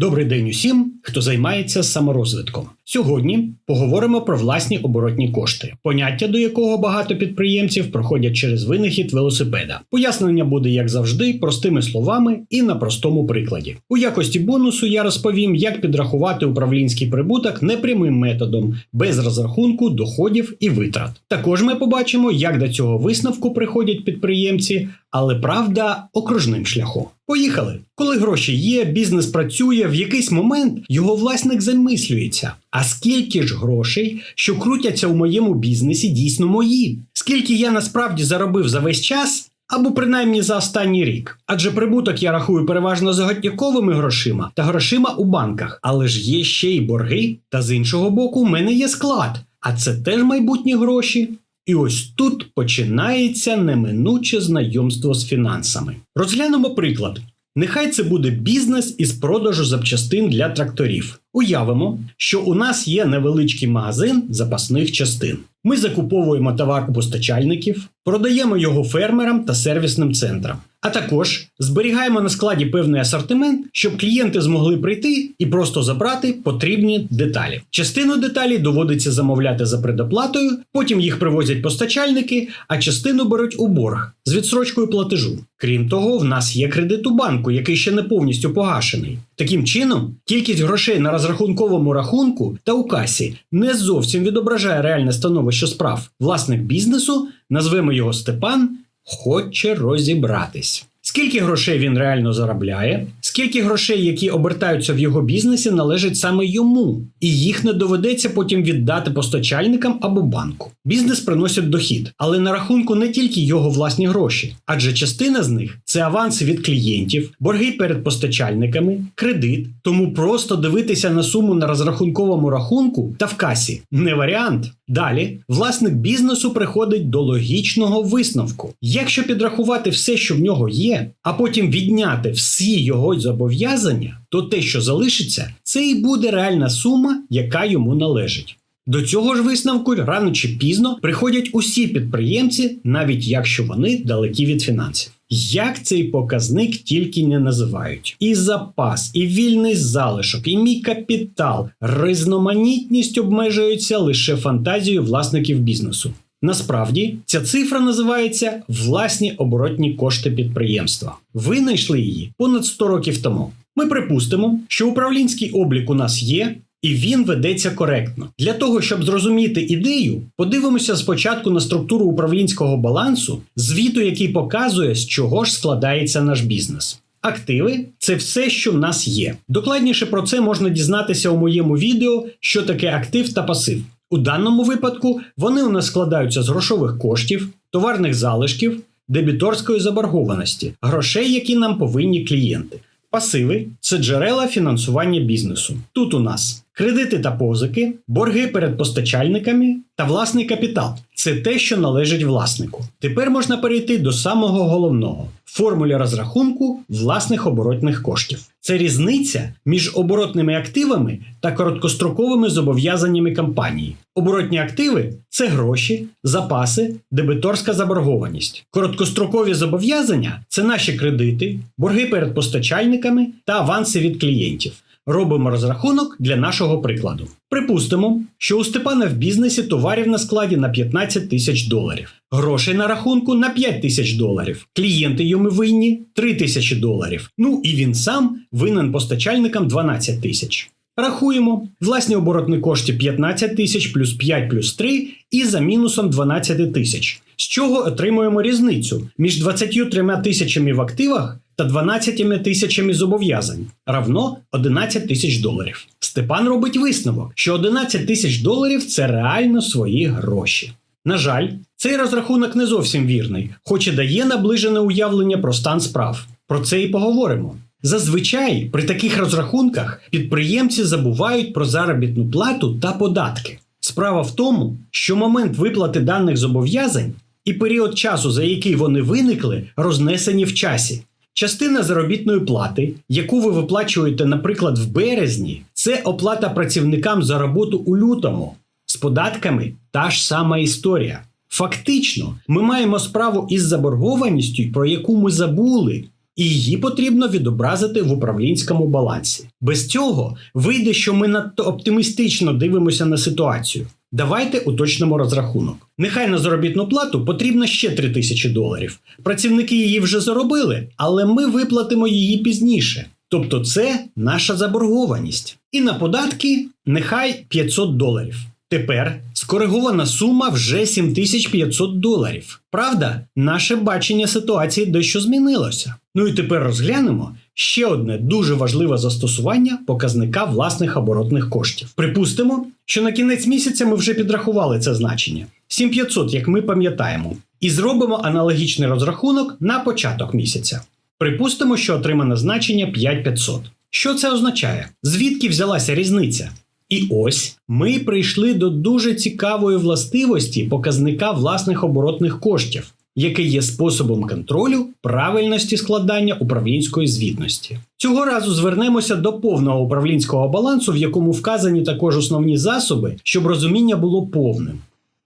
Добрий день усім, хто займається саморозвитком. Сьогодні поговоримо про власні оборотні кошти, поняття до якого багато підприємців проходять через винахід велосипеда. Пояснення буде, як завжди, простими словами і на простому прикладі. У якості бонусу я розповім, як підрахувати управлінський прибуток непрямим методом, без розрахунку доходів і витрат. Також ми побачимо, як до цього висновку приходять підприємці, але правда окружним шляхом. Поїхали! Коли гроші є, бізнес працює, в якийсь момент його власник замислюється. А скільки ж грошей, що крутяться у моєму бізнесі, дійсно мої? Скільки я насправді заробив за весь час? Або принаймні за останній рік. Адже прибуток я рахую переважно за грошима та грошима у банках. Але ж є ще й борги. Та з іншого боку, у мене є склад. А це теж майбутні гроші. І ось тут починається неминуче знайомство з фінансами. Розглянемо приклад. Нехай це буде бізнес із продажу запчастин для тракторів. Уявимо, що у нас є невеличкий магазин запасних частин. Ми закуповуємо товар у постачальників, продаємо його фермерам та сервісним центрам. А також зберігаємо на складі певний асортимент, щоб клієнти змогли прийти і просто забрати потрібні деталі. Частину деталей доводиться замовляти за предоплатою, потім їх привозять постачальники, а частину беруть у борг з відсрочкою платежу. Крім того, в нас є кредит у банку, який ще не повністю погашений. Таким чином, кількість грошей на розрахунковому рахунку та у касі не зовсім відображає реальне становище справ. Власник бізнесу, назвемо його Степан, хоче розібратись. Скільки грошей він реально заробляє, скільки грошей, які обертаються в його бізнесі, належать саме йому, і їх не доведеться потім віддати постачальникам або банку. Бізнес приносить дохід, але на рахунку не тільки його власні гроші, адже частина з них це аванси від клієнтів, борги перед постачальниками, кредит. Тому просто дивитися на суму на розрахунковому рахунку та в касі не варіант. Далі власник бізнесу приходить до логічного висновку. Якщо підрахувати все, що в нього є, а потім відняти всі його зобов'язання, то те, що залишиться, це і буде реальна сума, яка йому належить. До цього ж висновку рано чи пізно приходять усі підприємці, навіть якщо вони далекі від фінансів. Як цей показник тільки не називають: і запас, і вільний залишок, і мій капітал, різноманітність обмежується лише фантазією власників бізнесу. Насправді ця цифра називається власні оборотні кошти підприємства. Ви знайшли її понад 100 років тому. Ми припустимо, що управлінський облік у нас є. І він ведеться коректно. Для того, щоб зрозуміти ідею, подивимося спочатку на структуру управлінського балансу, звіту, який показує, з чого ж складається наш бізнес. Активи це все, що в нас є. Докладніше про це можна дізнатися у моєму відео, що таке актив та пасив. У даному випадку вони у нас складаються з грошових коштів, товарних залишків, дебіторської заборгованості, грошей, які нам повинні клієнти. Пасиви це джерела фінансування бізнесу. Тут у нас кредити та позики, борги перед постачальниками та власний капітал. Це те, що належить власнику. Тепер можна перейти до самого головного формулі розрахунку власних оборотних коштів. Це різниця між оборотними активами та короткостроковими зобов'язаннями компанії. Оборотні активи це гроші, запаси, дебиторська заборгованість. Короткострокові зобов'язання це наші кредити, борги перед постачальниками та аванси від клієнтів. Робимо розрахунок для нашого прикладу. Припустимо, що у Степана в бізнесі товарів на складі на 15 тисяч доларів, грошей на рахунку на 5 тисяч доларів, клієнти йому винні 3 тисячі доларів. Ну і він сам винен постачальникам 12 тисяч. Рахуємо власні оборотні кошти 15 тисяч плюс 5 плюс 3 і за мінусом 12 тисяч. З чого отримуємо різницю між 23 тисячами в активах та 12 тисячами зобов'язань равно 11 тисяч доларів. Степан робить висновок, що 11 тисяч доларів це реально свої гроші. На жаль, цей розрахунок не зовсім вірний, хоч і дає наближене уявлення про стан справ. Про це і поговоримо. Зазвичай при таких розрахунках підприємці забувають про заробітну плату та податки. Справа в тому, що момент виплати даних зобов'язань і період часу, за який вони виникли, рознесені в часі. Частина заробітної плати, яку ви виплачуєте, наприклад, в березні, це оплата працівникам за роботу у лютому. З податками та ж сама історія. Фактично, ми маємо справу із заборгованістю, про яку ми забули, і її потрібно відобразити в управлінському балансі. Без цього вийде, що ми надто оптимістично дивимося на ситуацію. Давайте уточнимо розрахунок. Нехай на заробітну плату потрібно ще 3 тисячі доларів. Працівники її вже заробили, але ми виплатимо її пізніше. Тобто це наша заборгованість. І на податки нехай 500 доларів. Тепер скоригована сума вже 7500 доларів. Правда, наше бачення ситуації дещо змінилося. Ну і тепер розглянемо ще одне дуже важливе застосування показника власних оборотних коштів. Припустимо, що на кінець місяця ми вже підрахували це значення 7500, як ми пам'ятаємо, і зробимо аналогічний розрахунок на початок місяця. Припустимо, що отримане значення 5500. Що це означає? Звідки взялася різниця? І ось ми прийшли до дуже цікавої властивості показника власних оборотних коштів, який є способом контролю правильності складання управлінської звітності. Цього разу звернемося до повного управлінського балансу, в якому вказані також основні засоби, щоб розуміння було повним.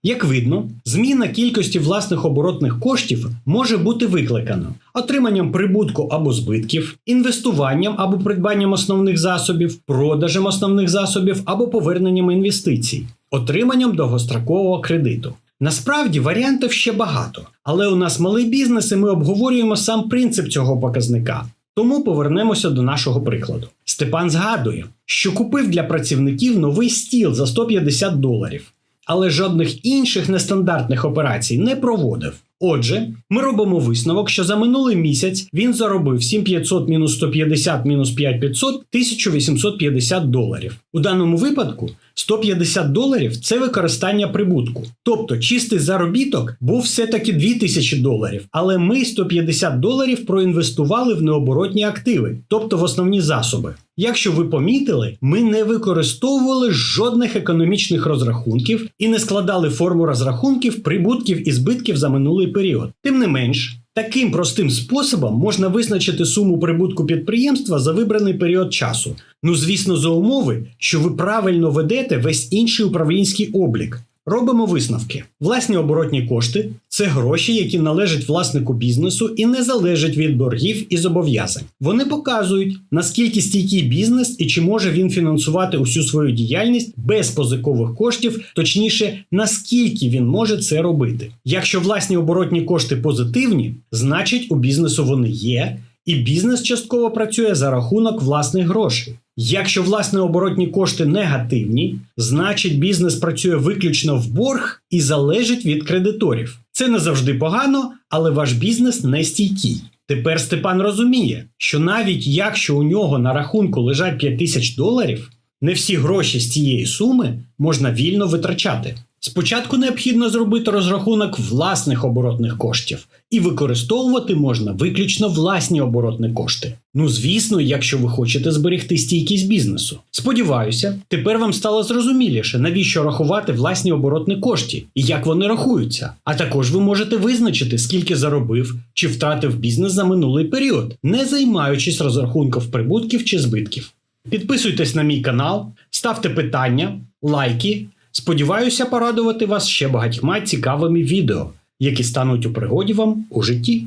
Як видно, зміна кількості власних оборотних коштів може бути викликана отриманням прибутку або збитків, інвестуванням або придбанням основних засобів, продажем основних засобів або поверненням інвестицій, отриманням довгострокового кредиту. Насправді варіантів ще багато, але у нас малий бізнес і ми обговорюємо сам принцип цього показника. Тому повернемося до нашого прикладу. Степан згадує, що купив для працівників новий стіл за 150 доларів але жодних інших нестандартних операцій не проводив. Отже, ми робимо висновок, що за минулий місяць він заробив 7500 мінус 150 мінус 5500 1850 доларів. У даному випадку 150 доларів це використання прибутку. Тобто чистий заробіток був все-таки 2000 доларів, але ми 150 доларів проінвестували в необоротні активи, тобто в основні засоби. Якщо ви помітили, ми не використовували жодних економічних розрахунків і не складали форму розрахунків прибутків і збитків за минулий період. Тим не менш, таким простим способом можна визначити суму прибутку підприємства за вибраний період часу. Ну, звісно, за умови, що ви правильно ведете весь інший управлінський облік. Робимо висновки. Власні оборотні кошти це гроші, які належать власнику бізнесу і не залежать від боргів і зобов'язань. Вони показують, наскільки стійкий бізнес і чи може він фінансувати усю свою діяльність без позикових коштів, точніше, наскільки він може це робити. Якщо власні оборотні кошти позитивні, значить у бізнесу вони є. І бізнес частково працює за рахунок власних грошей. Якщо власне оборотні кошти негативні, значить бізнес працює виключно в борг і залежить від кредиторів. Це не завжди погано, але ваш бізнес не стійкий. Тепер Степан розуміє, що навіть якщо у нього на рахунку лежать 5 тисяч доларів, не всі гроші з цієї суми можна вільно витрачати. Спочатку необхідно зробити розрахунок власних оборотних коштів, і використовувати можна виключно власні оборотні кошти. Ну звісно, якщо ви хочете зберегти стійкість бізнесу. Сподіваюся, тепер вам стало зрозуміліше, навіщо рахувати власні оборотні кошти і як вони рахуються. А також ви можете визначити, скільки заробив чи втратив бізнес за минулий період, не займаючись розрахунком прибутків чи збитків. Підписуйтесь на мій канал, ставте питання, лайки. Сподіваюся порадувати вас ще багатьма цікавими відео, які стануть у пригоді вам у житті.